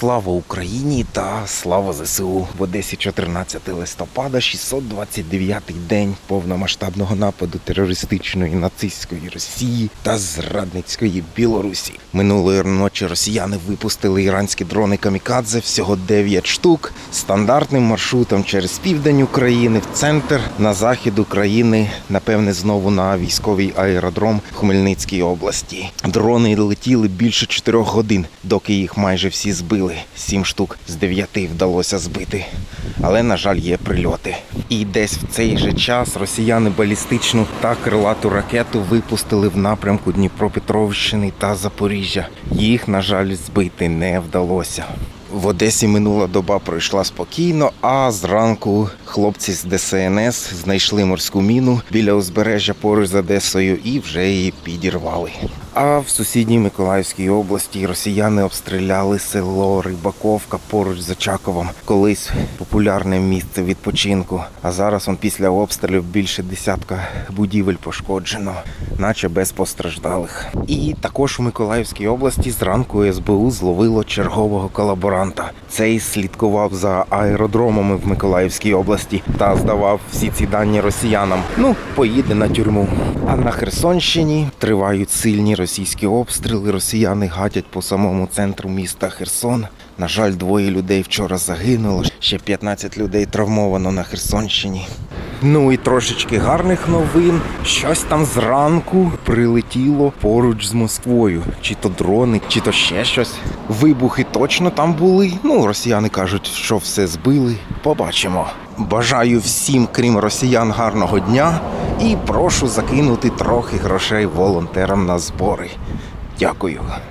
Слава Україні та слава ЗСУ в Одесі 14 листопада, 629-й день повномасштабного нападу терористичної нацистської Росії та зрадницької Білорусі. Минулої ночі росіяни випустили іранські дрони камікадзе всього 9 штук стандартним маршрутом через південь України в центр на захід України, напевне, знову на військовий аеродром в Хмельницькій області. Дрони летіли більше 4 годин, доки їх майже всі збили. Сім штук з дев'яти вдалося збити. Але, на жаль, є прильоти. І десь в цей же час росіяни балістичну та крилату ракету випустили в напрямку Дніпропетровщини та Запоріжжя. Їх, на жаль, збити не вдалося. В Одесі минула доба пройшла спокійно, а зранку хлопці з ДСНС знайшли морську міну біля узбережжя поруч з Одесою і вже її підірвали. А в сусідній Миколаївській області росіяни обстріляли село Рибаковка поруч з Очаковом, колись популярне місце відпочинку. А зараз он після обстрілів більше десятка будівель пошкоджено, наче без постраждалих. І також у Миколаївській області зранку СБУ зловило чергового колаборанта. Цей слідкував за аеродромами в Миколаївській області та здавав всі ці дані росіянам. Ну, поїде на тюрму. А на Херсонщині тривають сильні російські обстріли. Росіяни гатять по самому центру міста Херсон. На жаль, двоє людей вчора загинуло. Ще 15 людей травмовано на Херсонщині. Ну і трошечки гарних новин. Щось там зранку прилетіло поруч з Москвою. Чи то дрони, чи то ще щось. Вибухи точно там були. Ну, росіяни кажуть, що все збили. Побачимо. Бажаю всім, крім росіян, гарного дня і прошу закинути трохи грошей волонтерам на збори. Дякую.